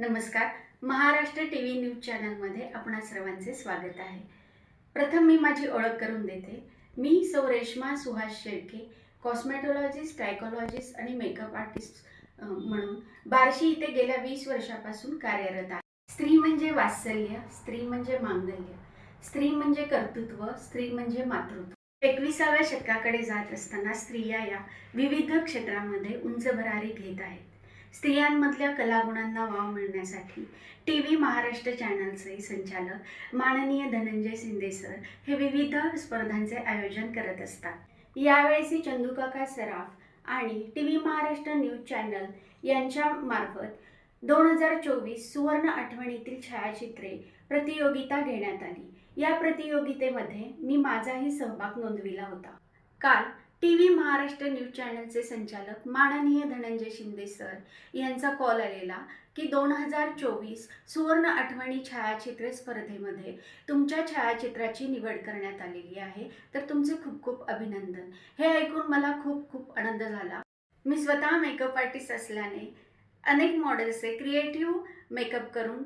नमस्कार. Maharashtra T V news चॅनलमध्ये आपणा सर्वांचे स्वागत आहे. प्रथम मी माझी ओळख करून देते. मी सौ रेश्मा सुहास शेळके कॉस्मेटॉलॉजिस्ट ट्रायकॉलॉजिस्ट आणि मेकअप आर्टिस्ट म्हणून बार्शी इथे गेल्या वीस वर्षापासून कार्यरत आहे. स्त्री म्हणजे वात्सल्य स्त्री म्हणजे मांगल्य स्त्री म्हणजे कर्तृत्व स्त्री म्हणजे मातृत्व. एकविसाव्या शतकाकडे जात असताना स्त्रिया या विविध क्षेत्रामध्ये उंच भरारी घेत आहेत. स्त्रियांमधल्या कलागुणांना वाव मिळण्यासाठी टी व्ही महाराष्ट्र चॅनलचे संचालक माननीय धनंजय शिंदे सर हे विविध स्पर्धांचे आयोजन करत असतात. यावेळेस चंदूकाका सराफ आणि T V Maharashtra news channel यांच्या मार्फत दोन हजार चोवीस सुवर्ण आठवणीतील छायाचित्रे प्रतियोगिता घेण्यात आली. या प्रतियोगितेमध्ये मी माझाही सहभाग नोंदविला होता. काल टी व्ही महाराष्ट्र न्यूज चॅनलचे संचालक माननीय धनंजय शिंदे सर यांचा कॉल आलेला की दोन हजार चोवीस सुवर्ण आठवणी छायाचित्र स्पर्धेमध्ये तुमच्या छायाचित्राची निवड करण्यात आलेली आहे. तर तुमचे खूप खूप अभिनंदन. हे ऐकून मला खूप खूप आनंद झाला. मी स्वतः मेकअप आर्टिस्ट असल्याने अनेक मॉडेल्सचे क्रिएटिव्ह मेकअप करून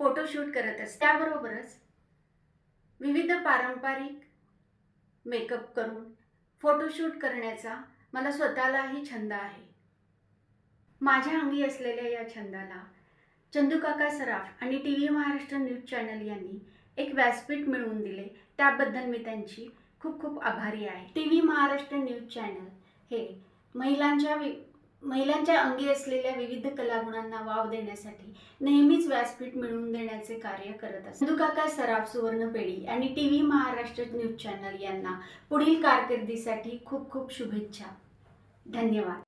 फोटोशूट करत असते. त्याबरोबरच विविध पारंपरिक मेकअप करून फोटोशूट करण्याचा मला स्वतःलाही छंद आहे. माझ्या अंगी असलेल्या या छंदाला चंदूकाका सराफ आणि T V Maharashtra news channel यांनी एक व्यासपीठ मिळवून दिले त्याबद्दल मी त्यांची खूप खूप आभारी आहे. T V Maharashtra news channel हे महिलांच्या वि महिलांच्या अंगी असलेल्या विविध कलागुणांना वाव देण्यासाठी नेहमीच व्यासपीठ मिळवून देण्याचे कार्य करत असतात काका सराफ सुवर्ण पेढी आणि T V Maharashtra news channel यांना पुढील कारकिर्दीसाठी खूप खूप शुभेच्छा. धन्यवाद.